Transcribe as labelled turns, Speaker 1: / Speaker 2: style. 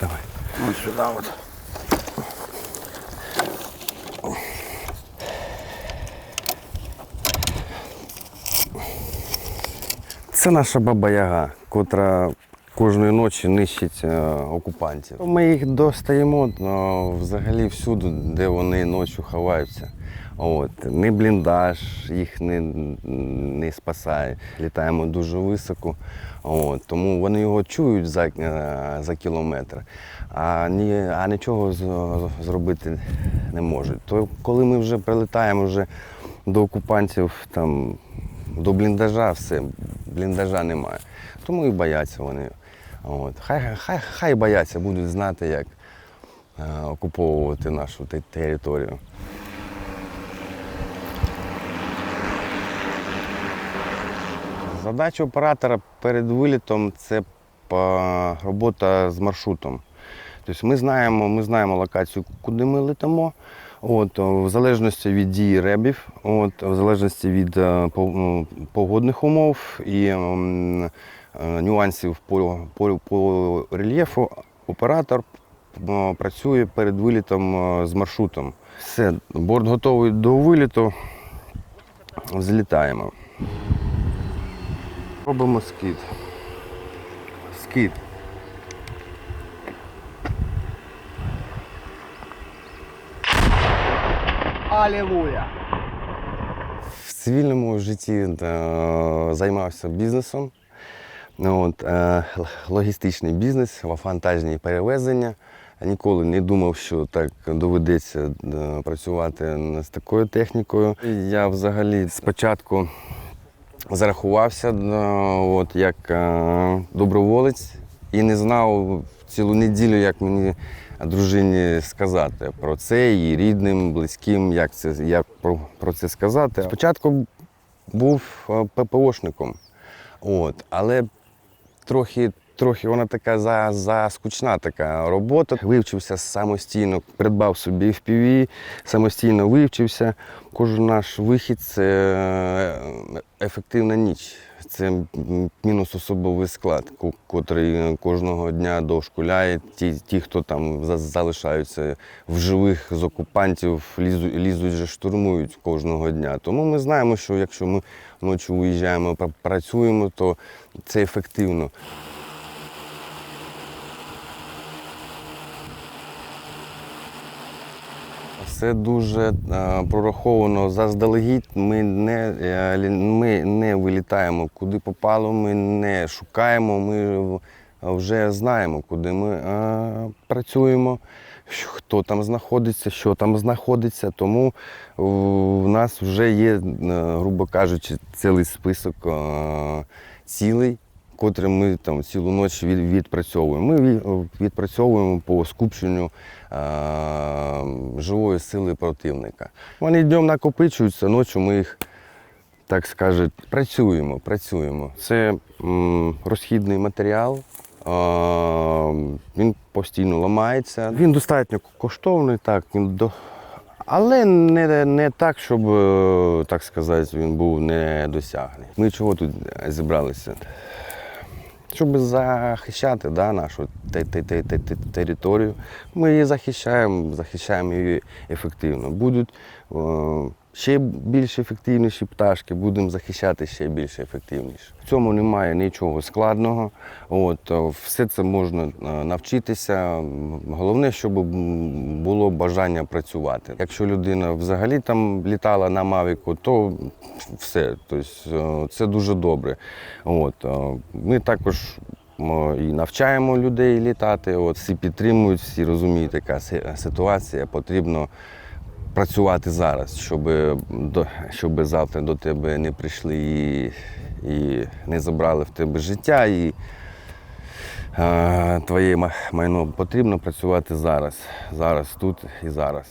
Speaker 1: Давай.
Speaker 2: Вот сюда вот.
Speaker 1: Це наша баба Яга, котра кожної ночі нищить окупантів. Ми їх достаємо е, взагалі всюди, де вони ночі ховаються. От. Не бліндаж їх не, не спасає. Літаємо дуже високо, от. тому вони його чують за, е, за кілометр, а, ні, а нічого з- зробити не можуть. То коли ми вже прилітаємо вже до окупантів, там до бліндажа все, бліндажа немає. Тому і бояться вони. От. Хай, хай, хай бояться, будуть знати, як е, окуповувати нашу те- територію. Задача оператора перед вилітом це па- робота з маршрутом. Тобто ми знаємо, ми знаємо локацію, куди ми летимо. От, в залежності від дії ребів, от, в залежності від е, погодних умов і е, нюансів по, по, по рельєфу, оператор працює перед вилітом е, з маршрутом. Все, борт готовий до виліту. Злітаємо. Робимо скид. Скид.
Speaker 2: Аллилуйя.
Speaker 1: В цивільному житті е, займався бізнесом. Ну, От, е, логістичний бізнес, вантажні перевезення. Ніколи не думав, що так доведеться е, працювати з такою технікою. Я взагалі спочатку зарахувався от, як доброволець і не знав цілу неділю, як мені дружині сказати про це і рідним, близьким, як це як про, про це сказати. Спочатку був е, ППОшником, от, але трохи. Трохи вона така за, заскучна така робота. Вивчився самостійно, придбав собі FPV, самостійно вивчився. Кожен наш вихід це е, ефективна ніч. Це мінус особовий склад, ко- котрий кожного дня дошкуляє. Ті, ті хто там залишаються в живих з окупантів, лізуть, лізуть же штурмують кожного дня. Тому ми знаємо, що якщо ми ночі виїжджаємо, працюємо, то це ефективно. Все дуже е, прораховано заздалегідь. Ми не, е, ми не вилітаємо куди попало, ми не шукаємо, ми вже знаємо, куди ми е, працюємо, хто там знаходиться, що там знаходиться. Тому в нас вже є, грубо кажучи, цілий список е, цілей. Котрі ми там цілу ніч відпрацьовуємо. Ми відпрацьовуємо по скупченню е, живої сили противника. Вони днем накопичуються, ночі ми їх, так скажуть, працюємо, працюємо. Це м, розхідний матеріал. е, Він постійно ламається. Він достатньо коштовний, так, він до... але не, не так, щоб, е, так сказати, він був недосяжний. Ми чого тут зібралися? Щоб захищати да, нашу те- те- те- те- те- територію. Ми її захищаємо, захищаємо її ефективно. Будуть е, ще більш ефективніші пташки, будемо захищати ще більш ефективніше. В цьому немає нічого складного. От, е, все це можна е, навчитися. Головне, щоб було бажання працювати. Якщо людина взагалі там літала на Мавіку, то все. Тобто, е, це дуже добре. От, ми також і навчаємо людей літати. От, всі підтримують, всі розуміють, яка ситуація. Потрібно працювати зараз, щоб, щоб завтра до тебе не прийшли і, і не забрали в тебе життя. І, е, твоє майно потрібно працювати зараз. Зараз, тут і зараз.